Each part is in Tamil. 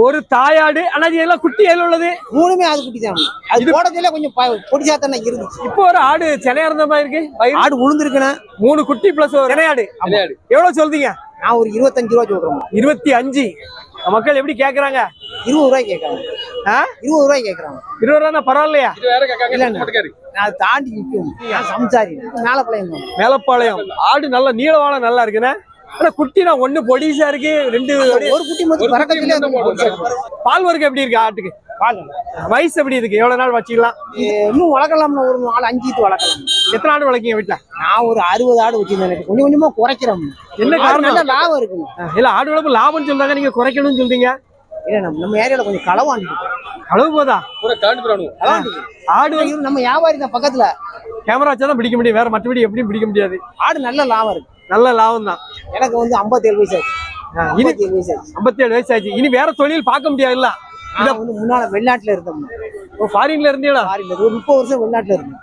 ஒரு தாயாடு ஆனா இது எல்லாம் குட்டி எல்லாம் உள்ளது? மூணுமே அது குட்டி தான். அது போடத்துல கொஞ்சம் ப- பொடிசா தானே இருந்துச்சு இப்போ ஒரு ஆடு சிலையா இருந்த மாதிரி இருக்கு? ஆடு உளுந்துருக்குண்ணே. மூணு குட்டி பிளஸ் ஒரு சிலையாடு எவ்வளவு சொல்றீங்க? நான் ஒரு இருபத்தஞ்சு ரூபா சொல்றேன் இருபத்தி அஞ்சு. மக்கள் எப்படி கேக்குறாங்க? இருபது ரூபாய் கேட்கறாங்க ஆ? இருபது ரூபாய் கேட்கறாங்க இருபது ரூபா பரவாயில்லையா? நான் தாண்டி நிற்கும் நான் சம்சாரி. மேல பழையம் மேலப்பாளையம். ஆடு நல்ல நீளவான நல்லா இருக்குண்ணே. ஆனா குட்டி நான் ஒண்ணு பொடிசா இருக்கு ரெண்டு ஒரு குட்டி மட்டும் பறக்கத்திலே பால் வர்க்கம் எப்படி இருக்கு ஆட்டுக்கு? வயசு எப்படி இருக்கு? எவ்வளவு நாள் வச்சுக்கலாம்? இன்னும் வளர்க்கலாம்னு ஒரு நாலு அஞ்சு இது வளர்க்கலாம். எத்தனை ஆடு வளர்க்கீங்க வீட்டுல நான் ஒரு அறுபது ஆடு வச்சிருந்தேன் கொஞ்சம் கொஞ்சமா குறைக்கிறோம் என்ன காரணம்? நல்ல லாபம் இருக்குங்க. இல்ல ஆடு வளர்ப்பு லாபம்னு சொல்றாங்க நீங்க குறைக்கணும்னு சொல்றீங்க. இல்ல நம்ம நம்ம ஏரியால கொஞ்சம் களவாண்டு அளவு போதா? ஆடு வந்து நம்ம வியாபாரி தான் பக்கத்துல. கேமரா வச்சா தான் பிடிக்க முடியும். வேற மற்றபடி எப்படியும் பிடிக்க முடியாது? ஆடு நல்ல லாபம் இருக்கு. நல்ல லாபம் தான் எனக்கு வந்து 57 வயசு ஆச்சு. இனி 57 வயசு ஆச்சு. ஐம்பத்தேழு வயசு ஆச்சு. இனி வேற தொழில் பார்க்க முடியாதுல்ல? நான் வந்து முன்னால வெளிநாட்டுல இருந்தோம் ஃபாரின்ல இருந்தீங்களா? ஃபாரின்ல ஒரு முப்பது வருஷம் வெளிநாட்டுல இருந்தேன்.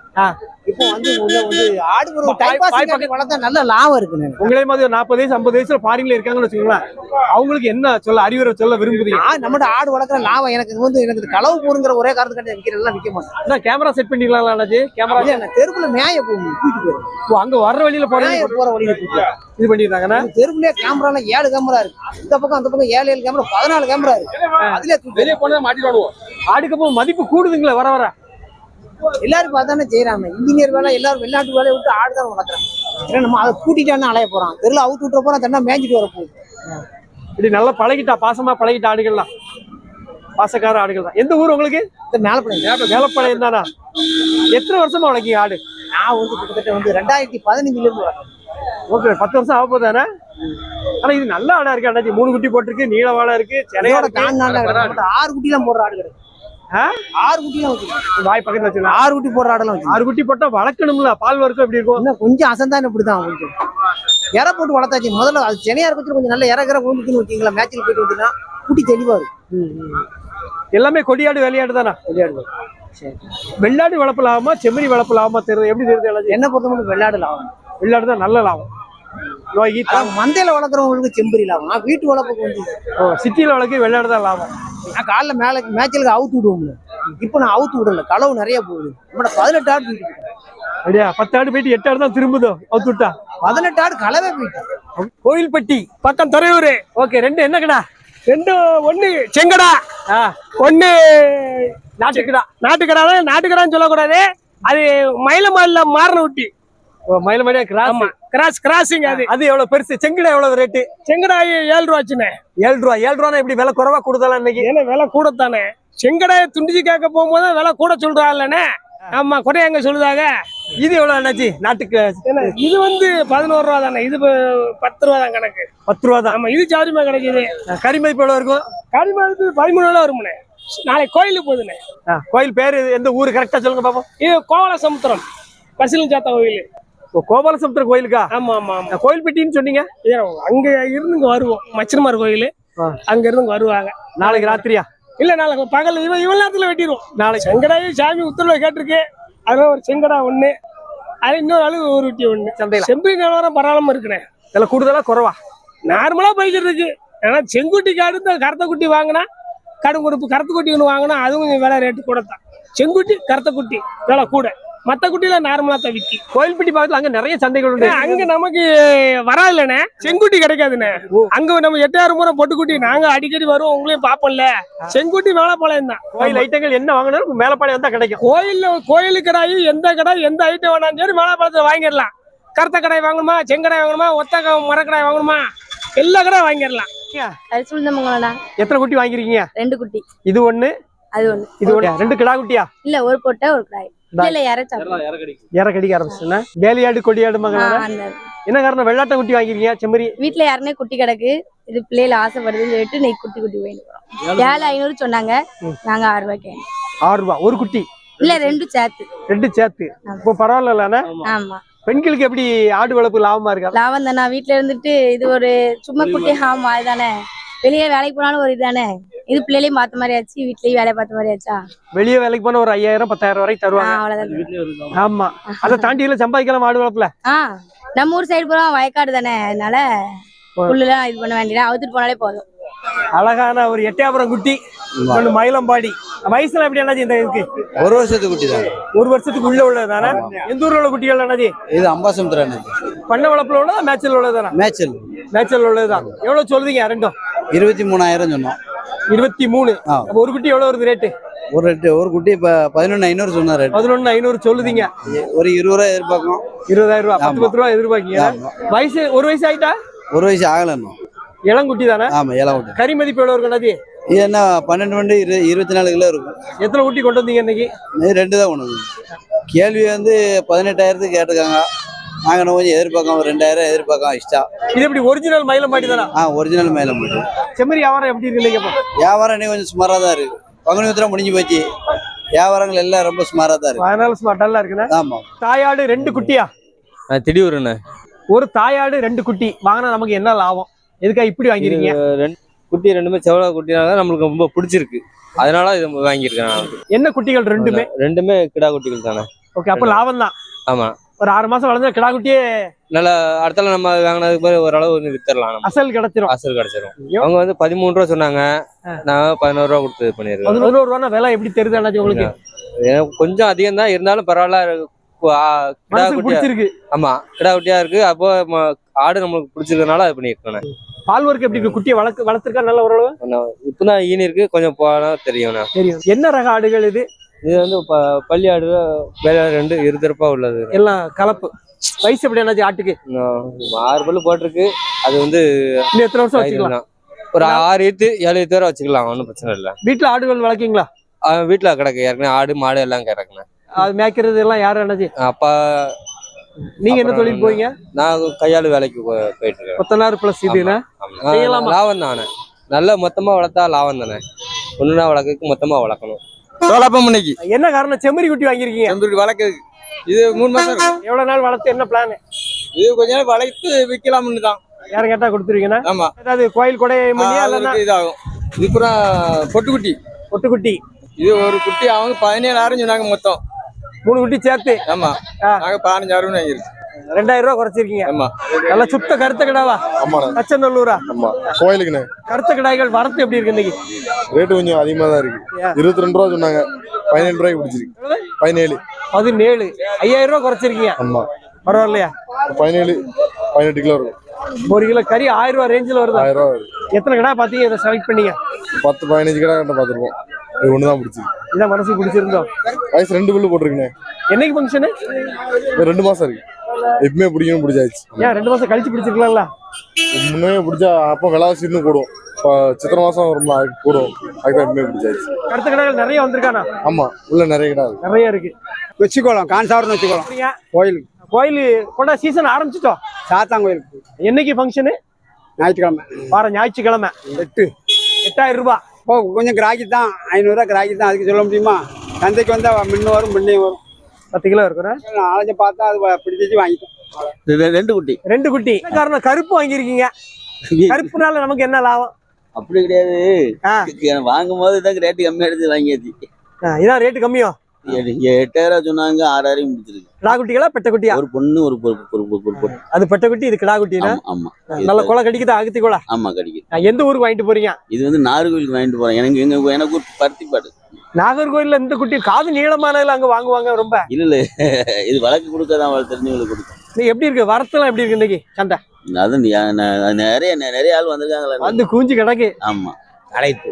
இப்போ வந்து உள்ள வந்து ஆடு ஒரு டைம் பாஸ் வளர்த்தா நல்ல லாபம் இருக்குண்ணே உங்களே மாதிரி ஒரு நாற்பது வயசு ஐம்பது வயசுல ஃபாரின்ல இருக்காங்கன்னு வச்சுக்கோங்களேன் அவங்களுக்கு என்ன சொல்ல அறிவுரை சொல்ல விரும்புறீங்க? நான் நம்மட ஆடு வளர்க்குற லாபம் எனக்கு வந்து எனக்கு களவு போருங்கிற ஒரே காரணத்துக்காண்டி விற்கிறதெல்லாம் விற்க மாட்டேன். அதான் கேமரா செட் பண்ணிக்கலாம் அண்ணாச்சி? கேமரா நான் தெருக்குள்ள மேய போகும் ஓ, அங்க வர்ற வழியில மேய போற வழியில இது பண்ணிருந்தாங்கன்னா தெருக்குள்ளே கேமரால ஏழு கேமரா இருக்கு. இந்த பக்கம் அந்த பக்கம் ஏழு ஏழு கேமரா பதினாலு கேமரா இருக்கு. அதுல வெளியே போனா மாட்டிடுவானுவோம் ஆடுக்கு மதிப்பு கூடுதுங்களா வர வர. எல்லாரும் பார்த்தானே செய்யறாங்க இன்ஜினியர் வேலை எல்லாரும் வெளிநாட்டு வேலையை விட்டு ஆடு தான் வளர்க்குறாங்க. ஏன்னா நம்ம அதை கூட்டிட்டான்னு அலைய போறான். தெருல அவுத்து விட்டுற போறோம் தன்னா மேய்ஞ்சிட்டு வர போகுது. இப்படி நல்லா பழகிட்டா பாசமா பழகிட்ட ஆடுகள்லாம். பாசக்கார ஆடுகள் தான் எந்த ஊர் உங்களுக்கு? இந்த மேல பிள்ளை வேலப்பாளையம் தானா? எத்தனை வருஷமா வளர்க்கீங்க ஆடு? நான் வந்து கிட்டத்தட்ட வந்து ரெண்டாயிரத்தி பதினஞ்சுல இருந்து வளர்க்குறேன். ஓகே பத்து வருஷம் ஆக போதானே ஆனா இது நல்ல ஆடா இருக்கு அண்ணாச்சி. மூணு குட்டி போட்டிருக்கு சிலையா இதோட இருக்கு. ஆறு குட்டிலாம் போடுற ஆடு ஆ? ஆறு வச்சிருக்கேன். வாய் பக்கத்துல ஆறு குட்டி போடுற ஆடெல்லாம் ஆறு குட்டி போட்டா வளர்க்கணும்ல? பால் வர்க்கம் எப்படி இருக்கும்? இன்னும் கொஞ்சம் அசந்தான் இப்படிதான் கொஞ்சம் இறை போட்டு வளர்த்தாச்சு. முதல்ல அது சென்னையா இருக்கிறது கொஞ்சம் நல்ல இற இற விழுந்துச்சுன்னு வச்சிங்களா மேட்சில் போயிட்டு குட்டி தெளிவா இருக்கும். எல்லாமே கொடியாடு வேலையாடு தானா? விளையாடுது சரி. வெள்ளாடு வளர்ப்பு லாபமா செம்மறி வளர்ப்பு லாபமா தெரியுது. எப்படி தெரியுது என்ன பொறுத்த மட்டும் வெள்ளாடு லாபம். வெள்ளாடு தான் நல்ல லாபம். நோய் மந்தையில வளர்க்குறவங்களுக்கு செம்பரி லாபம். வீட்டு வளர்ப்புக்கு வந்து சிட்டியில் வளர்க்க வெள்ளாடு தான் லாபம்? நான் காலைல மேல மேட்சிலுக்கு அவுத்து விடுவோம்ல. இப்போ நான் அவுத்து விடல. களவு நிறைய போகுது. நம்மட பதினெட்டு ஆடு. அப்படியா? பத்து ஆடு போயிட்டு எட்டு ஆடு தான் திரும்புதோ? அவுத்து விட்டா? பதினெட்டு ஆடு களவே போயிட்டு கோயில்பட்டி பக்கம் துறையூர். ஓகே ரெண்டு என்ன கடா ரெண்டு ஒண்ணு செங்கடா. ஒண்ணு நாட்டுக்கடா. நாட்டுக்கடா தான் நாட்டுக்கடான்னு சொல்லக்கூடாது. அது மயிலமாலில மாறின ஊட்டி மயிலமடியா கிராஸ்? ஆமா கிராஸ் கிராசிங் அது. அது எவ்வளவு பெருசு? செங்கடா எவ்வளவு ரேட்டு செங்கடாய் ஏழு ரூபாச்சுண்ணே ஏழு ரூபா. ஏழு ரூபா எப்படி விலை குறைவா கூடுதலா இன்னைக்கு? ஏன்னா விலை கூடத்தானே. செங்கடாயை துண்டிச்சு கேட்க போகும்போது விலை கூட சொல்றாங்கல்லண்ணே ஆமா குறையாங்க சொல்லுதாங்க? இது எவ்வளவு அண்ணாச்சி நாட்டுக்கு இது வந்து பதினோரு ரூபா தானே. இது பத்து ரூபா தான் கணக்கு. பத்து ரூபா தான். ஆமா இது சௌரியமா கிடைக்குது. கறி மதிப்பு எவ்வளவு இருக்கும்? கரிமாவுக்கு பதிமூணு ரூபா வருமுண்ணே. நாளைக்கு கோயிலுக்கு போகுதுண்ணே. கோயில் பேரு எந்த ஊரு? கரெக்டா சொல்லுங்க பாப்போம். இது கோவல சமுத்திரம் பசிலும் சாத்தா கோயில். ஓ, கோபாலசமுத்திரம் கோயிலுக்கா? ஆமா ஆமா ஆமா. கோயில்பட்டின்னு சொன்னீங்க? அங்க இருந்து வருவோம். மச்சினமார் கோயில். அங்க இருந்து வருவாங்க. நாளைக்கு ராத்திரியா? இல்ல நாளைக்கு பகல் இவன் இவன் நேரத்துல வெட்டிடுவோம். நாளைக்கு. செங்கடாயும் சாமி உத்தரவு கேட்டிருக்கு. அதனால ஒரு செங்கடா ஒண்ணு. அது இன்னொரு ஆளு ஒரு குட்டி ஒண்ணு. செம்பரி நிலவரம் பரவாயில்லாம இருக்குண்ணே. இதுல கூடுதலா குறைவா? நார்மலா போய்கிட்டு இருக்கு. ஆனா செங்குட்டிக்கு அடுத்த கருத்த குட்டி வாங்கினா கடும் கொடுப்பு கருத்த குட்டி ஒன்று வாங்கினா அதுவும் விலை ரேட்டு கூட தான். செங்குட்டி கருத்த குட்டி விலை கூட. மத்த குட்டியில நார்மலா தான் விக்கி. கோயில்பட்டி பக்கத்துல அங்க நிறைய சந்தைகள் உண்டு. அங்க நமக்கு வராதுல்லண்ணே. செங்குட்டி கிடைக்காதுண்ணே. அங்க நம்ம எட்டாயிரம் முறை பொட்டுக்குட்டி நாங்க அடிக்கடி வருவோம் உங்களையும் பாப்போம்ல செங்குட்டி மேலப்பாளையம் தான். கோயில் ஐட்டங்கள் என்ன வாங்கினாலும் மேலப்பாளையம் தான் கிடைக்கும். கோயில்ல கோயிலு கடாயி எந்த கடை எந்த ஐட்டம் வேணாலும் சரி மேலப்பாளையத்துல வாங்கிடலாம். கருத்த கடாய் வாங்கணுமா செங்கடாய் வாங்கணுமா ஒத்த மரக்கடாய் வாங்கணுமா எல்லா கடையும் வாங்கிடலாம். எத்தனை குட்டி வாங்கிருக்கீங்க ரெண்டு குட்டி. இது ஒண்ணு? அது ஒண்ணு. இது ஒண்ணு? ரெண்டு கிடா குட்டியா? இல்ல ஒரு பொட்டை ஒரு கிடாய். இற கடிக்க ஆரம்பிச்சுன்னா வேலையாடு கொடியாடு மகன் அந்த என்ன காரணம்? வெள்ளாட்ட குட்டி வாங்கிருக்கீங்க செம்மறி. வீட்டுல யாருனே குட்டி கிடக்கு. இது பிள்ளைல ஆசைப்படுதுன்னு சொல்லிட்டு நீ குட்டி குட்டி போயிட்டு ஏழு ஐநூறு சொன்னாங்க. நாங்க ஆறு ரூபாய்க்கு. ஆறு ரூபா ஒரு குட்டி. இல்ல ரெண்டும் சேர்த்து. ரெண்டு சேர்த்து. இப்போ பரவாயில்ல ஆமா. பெண்களுக்கு எப்படி ஆடு வளர்ப்பு லாபமா இருக்கா? லாபம் தானே. வீட்டுல இருந்துட்டு இது ஒரு சும்மா குட்டி ஆமா இதுதானே வெளியே வேலைக்கு போனாலும் ஒரு இதுதானே. இது பிள்ளைலையும் பார்த்த மாதிரி ஆச்சு வீட்லயும் வேலையை பார்த்த மாதிரி ஆச்சா? வெளியே வேலைக்கு போனா ஒரு ஐயாயிரம் பத்தாயிரம் வரைக்கும் தருவாங்க. ஆமா. அதை தாண்டி எல்லாம் சம்பாதிக்கலாம் ஆடு வளர்ப்புல. நம்ம ஊர் சைடு பூரா வயக்காடு தானே அதனால புல்லுலாம் இது பண்ண வேண்டியதா? அவுத்துட்டு போனாலே போதும். அழகான ஒரு எட்டயபுரம் குட்டி ஒன்று மயிலம்பாடி. வயசுல எப்படி அண்ணாச்சி இந்த இருக்கு ஒரு வருஷத்துக்கு குட்டி தான். ஒரு வருஷத்துக்கு உள்ள உள்ளது தானே? எந்த ஊர்ல உள்ள குட்டிகள் அண்ணாச்சி இது அம்பாசமுத்திரம் பண்ண வளப்புல உள்ளதா மேட்சில் உள்ளது தானே? மேய்ச்சல். மேட்சில் உள்ளதுதான். எவ்வளவு சொல்றீங்க ரெண்டும்? இருபத்தி மூணாயிரம் சொன்னோம். இருபத்தி மூணு. ஒரு குட்டி எவ்வளவு வருது ரேட்டு ஒரு ரெட்டு ஒரு குட்டி இப்போ பதினொன்று ஐநூறு சொன்னார் பதினொன்னு ஐநூறு சொல்லுதீங்க. ஒரு இருபது ரூபா எதிர்பார்க்கணும். இருபதாயிரம் ரூபாய். பத்து ஆமா. பத்து ரூபா எதிர்பார்க்கீங்க ஆமா. வயசு ஒரு வயசு ஆயிட்டா? ஒரு வயசு ஆகலன்னு இளங்குட்டி தானே? ஆமாம் ஏழை குட்டி கறி மதிப்பு எவ்வளவு இருக்கு அண்ணாச்சி? இது என்ன பன்னெண்டு மணி இரு இருபத்தி நாலு கிலோ இருக்கும். எத்தனை குட்டி கொண்டு வந்தீங்க இன்னைக்கு? ரெண்டு தான் கொண்டு. கேள்வி வந்து பதினெட்டாயிரத்துக்கு கேட்டிருக்காங்க. நாங்கள் கொஞ்சம் எதிர்பார்க்கோம் ரெண்டாயிரம் எதிர்பார்க்கோம் எக்ஸ்ட்ரா இது எப்படி ஒரிஜினல் மயிலம்பாடி தானே? ஆ ஒரிஜினல் மேலே மட்டும் செம்மறி வியாபாரம் எப்படி இருக்கு இன்னைக்கு அப்போ? வியாபாரம் இன்னும் கொஞ்சம் சுமாராக தான் இருக்கு. பங்குனி உத்திரம் முடிஞ்சு போச்சு. வியாபாரங்கள் எல்லாம் ரொம்ப சுமாராக தான் இருக்கு. அதனால டல்லா இருக்குண்ணே. ஆமாம் தாயாடு ரெண்டு குட்டியா? திடீர்னு ஒரு தாயாடு ரெண்டு குட்டி. வாங்கினா நமக்கு என்ன லாபம்? எதுக்கா இப்படி வாங்கிருக்கீங்க? ரெண்டு குட்டி ரெண்டுமே செவல குட்டினால நம்மளுக்கு ரொம்ப பிடிச்சிருக்கு. அதனால இது வாங்கியிருக்கேன். என்ன குட்டிகள் ரெண்டுமே? ரெண்டுமே கிடா குட்டிகள் தானே. ஓகே அப்ப லாபம் தான் ஆமா. ஒரு ஆறு மாசம் வளர்ந்தா கிடா குட்டியே நல்லா அடுத்தால நம்ம வாங்கினதுக்கு பிறகு ஓரளவு வந்து வித்துடலாம் அசல் கிடைச்சிரும். அசல் கிடைச்சிரும். அவங்க வந்து பதிமூணு ரூபா சொன்னாங்க. நான் பதினோரு ரூபா கொடுத்து பண்ணிருக்கேன் பதினோரு ரூபா விலை எப்படி தெரியுது அண்ணாச்சி உங்களுக்கு? கொஞ்சம் அதிகம் தான். இருந்தாலும் பரவாயில்ல கு- ஆ, கிடா மனசுக்கு குட்டியா பிடிச்சிருக்கு. ஆமா கிடா குட்டியா இருக்கு. அப்போ ஆடு நம்மளுக்கு பிடிச்சிருக்கனால அது பண்ணியிருக்கேன் பால் ஒர்க் எப்படி இருக்கு? குட்டியை வளர்க்கு வளர்த்துருக்கா? நல்ல ஓரளவு? இப்பதான் ஈனி இருக்கு. கொஞ்சம் போனா தெரியும் தெரியும். என்ன ரக ஆடுகள் இது? இது வந்து ப- பள்ளி ஆடு வேலை ரெண்டு இருதரப்பா உள்ளது. எல்லாம் கலப்பு. வயசு எப்படி என்னாச்சு ஆட்டுக்கு? ஆறு பல்லு போட்டிருக்கு. அது வந்து இன்னும் எத்தனை வருஷம் வச்சுக்கலாம். ஒரு ஆறு ஈத்து ஏழு ஈத்து வரை வச்சுக்கலாம். ஒன்றும் பிரச்சனை இல்லை. வீட்டுல ஆடுகள் வளர்க்கீங்களா? வீட்டில் கிடக்கு. ஏற்கனவே ஆடு மாடு எல்லாம் கிடக்குண்ணே. அது மேய்க்கிறது எல்லாம் யாரும் என்னாச்சு? அப்பா நீங்க என்ன தொழில் போவீங்க? நான் கையாளு வேலைக்கு போயிட்டு இருக்கேன் கொத்தனார் பிளஸ். செய்யலாமா? லாபம் தானே. நல்ல மொத்தமா வளர்த்தா லாபம் தானே. ஒண்ணுனா வளர்க்கறதுக்கு மொத்தமா வளர்க்கணும். சோழப்பம் இன்னைக்கு என்ன காரணம்? செம்மறி குட்டி வாங்கிருக்கீங்க செம்பருத்தி வளர்க்கறதுக்கு இது மூணு மாசம் எவ்வளவு நாள் வளர்த்து என்ன பிளான் இது கொஞ்ச நேரம் வளர்த்து விற்கலாம்னு தான். யாரும் கேட்டா கொடுத்துருவீங்கன்னா ஆமா. ஏதாவது கோயில் கொடை இதாகும். இது பூரா பொட்டுக்குட்டி. ஒட்டுக்குட்டி இது ஒரு குட்டி அவங்க பதினேழாயிரம் சொன்னாங்க மொத்தம். மூணு குட்டி சேர்த்து? ஆமா. நாங்க பதினஞ்சாயிரம் வாங்கிருக்கோம் ரெண்டாயிரம் ரூபாய் குறைச்சிருக்கீங்க. நல்லா சுத்த கருத்த கிடாவா தச்சநல்லூரா கோயிலுக்குண்ணே. கருத்த கிடாய்கள் வரத்து எப்படி இருக்கு இன்னைக்கு? ரேட்டு கொஞ்சம் அதிகமா தான் இருக்கு? இருபத்தி ரெண்டு ரூபா சொன்னாங்க. பதினேழு ரூபாய்க்கு பிடிச்சிருக்கு. பதினேழு. பதினேழு. ஐயாயிரம் ரூபாய் குறைச்சிருக்கீங்க. ஆமா. பரவாயில்லையா? பதினேழு பதினெட்டு கிலோ இருக்கும் ஒரு கிலோ கறி வருது ரூபாய் ரேஞ்சில் வருதா? ஆயிரம் ரூபா எத்தனை கடை பார்த்தீங்க இதை செலக்ட் பண்ணீங்க. பத்து பதினஞ்சு கடை கண்ட பார்த்துருப்போம் இது ஒன்று தான் பிடிச்சிருக்கு. இதான் மனசுக்கு பிடிச்சிருந்தோம். வயசு ரெண்டு பில்லு போட்டிருக்குண்ணே. என்னைக்கு ஃபங்க்ஷனு ரெண்டு மாசம் இருக்கு. எப்பவுமே பிடிக்கணும் பிடிச்சாச்சு. ஏன் ரெண்டு மாசம் கழிச்சு பிடிச்சிருக்கலாம்ல? முன்னே பிடிச்சா அப்போ விளாசி இன்னும் கூடும். இப்போ சித்திரை மாசம் வரும்ல அதுக்கு கூடும். அதுக்கு எப்பவுமே பிடிச்சாச்சு. கருத்த கடைகள் நிறைய வந்திருக்கானா ஆமா உள்ள நிறைய கடை இருக்கு. நிறைய இருக்கு. வச்சுக்கோலாம் கான்சாவரம் வச்சுக்கோலாம். அப்படியா? கோயிலுக்கு. கோயில் கொண்டா சீசன் ஆரம்பிச்சிட்டோம். சாத்தான் கோயிலுக்கு. என்னைக்கு ஃபங்க்ஷனு ஞாயிற்றுக்கிழமை. வார ஞாயிற்றுக்கிழமை. எட்டு. எட்டாயிரம் ரூபாய் ஓ கொஞ்சம் கிராக்கி தான் ஐநூறுரூவா கிராக்கி தான் அதுக்கு சொல்ல முடியுமா? சந்தைக்கு வந்தால் முன்ன வரும் முன்னையும் வரும். பத்து கிலோ இருக்கிறேன். பார்த்தா அது பிடிச்சி வாங்கிட்டோம் ரெண்டு குட்டி. ரெண்டு குட்டி. என்ன காரணம்? கருப்பு வாங்கியிருக்கீங்க. கருப்புனால நமக்கு என்ன லாபம்? அப்படி கிடையாது. வாங்கும் போது தான் ரேட்டு கம்மியா எடுத்து வாங்கியாச்சு. இதான் ரேட்டு கம்மியோ? எட்டாயிரம் சொன்னாங்க ஆறாயிரம் பிடிச்சிருக்கு கிடா குட்டிகளா பெட்ட குட்டியா? ஒரு பொண்ணு ஒரு பொண்ணு. அது பெட்ட குட்டி இது கிடா குட்டினா? ஆமா நல்ல கொலை கடிக்குதா? அகத்தி கொலை? ஆமா கிடைக்குது. எந்த ஊருக்கு வாங்கிட்டு போறீங்க? இது வந்து நாகர்கோவிலுக்கு வாங்கிட்டு போறேன். எனக்கு எங்க எனக்கு ஒரு பருத்திப்பாடு. நாகர்கோயில்ல இந்த குட்டி காது நீளமானதுல அங்க வாங்குவாங்க ரொம்ப? இல்ல இல்ல. இது வழக்கு கொடுக்கதான் தெரிஞ்சவங்களுக்கு கொடுக்கும் நீ எப்படி இருக்கு? வரத்தெல்லாம் எப்படி இருக்கு இன்னைக்கு? சந்தை அது நிறைய நிறைய ஆள் வந்திருக்காங்களா வந்து கூஞ்சி கிடக்கு. ஆமா. அழைப்பு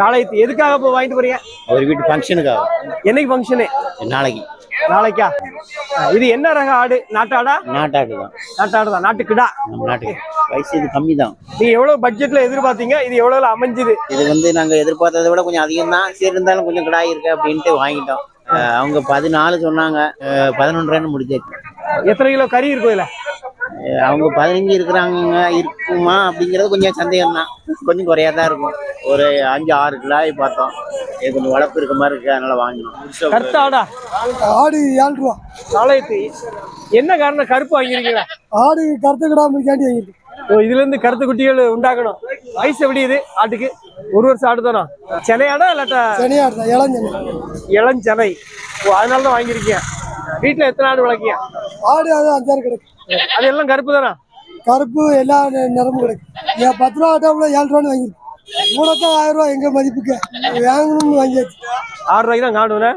நாளைக்கு எதுக்காக இப்போ வாங்கிட்டு போறீங்க? அவர் வீட்டு ஃபங்க்ஷனுக்காக என்னைக்கு ஃபங்க்ஷனு நாளைக்கு. நாளைக்கா? இது என்ன ரக ஆடு? நாட்டாடா? நாட்டாடு தான். நாட்டாடு தான். நாட்டு கிடா நம்ம நாட்டுக்கு வயசு இது கம்மி தான் நீங்க எவ்வளவு பட்ஜெட்ல எதிர்பார்த்தீங்க? இது எவ்வளவு அமைஞ்சுது? இது வந்து நாங்கள் எதிர்பார்த்ததை விட கொஞ்சம் அதிகம் தான் சரி இருந்தாலும் கொஞ்சம் கிடாய் இருக்கு அப்படின்ட்டு வாங்கிட்டோம். அவங்க பதினாலு சொன்னாங்க. அஹ் பதினொன்றரைன்னு முடிஞ்சாச்சு எத்தனை கிலோ கறி இருக்கும் இதுல? அவங்க பதினஞ்சு இருக்கிறாங்க இருக்குமா அப்படிங்கிறது கொஞ்சம் சந்தேகம் தான் கொஞ்சம் குறையா தான் இருக்கும். ஒரு அஞ்சு ஆறு கிடாய் பார்த்தோம். இது கொஞ்சம் வளர்ப்பு இருக்க மாதிரி இருக்கு அதனால வாங்கினோம். கருத்த ஆடா? ஆடு ஏழு ரூபா. நாளைக்கு என்ன காரணம்? கருப்பு வாங்கிருக்கீங்களா? ஆடு கருத்து கிடாம கேண்டி வாங்கிருக்கு ஓ, இதுல இருந்து கருத்து குட்டிகள் உண்டாக்கணும் வயசு எப்படி இது? ஆட்டுக்கு? ஒரு வருஷம் ஆடு தானா சென்னையாடா இல்லாட்டா சனியாடு தான் இளஞ்சனி இளஞ்சனை ஓ அதனால தான் வாங்கியிருக்கீங்க. வீட்டுல எத்தனை ஆடு வளர்க்கீங்க? ஆடு அது அஞ்சாறு கிடக்கு. அது எல்லாம் கருப்பு தானா? கருப்பு எல்லா நிறமும் கிடைக்கும். ஏன் பத்து ரூபா ஆட்டாவில் ஏழு ரூபான்னு வாங்கிருக்கு மூணத்தான் ஆயிரம் ரூபா எங்க மதிப்புக்கு? வாங்கணும்னு வாங்கியாச்சு. ஆறு ரூபாய்க்கு தான் காணும்னா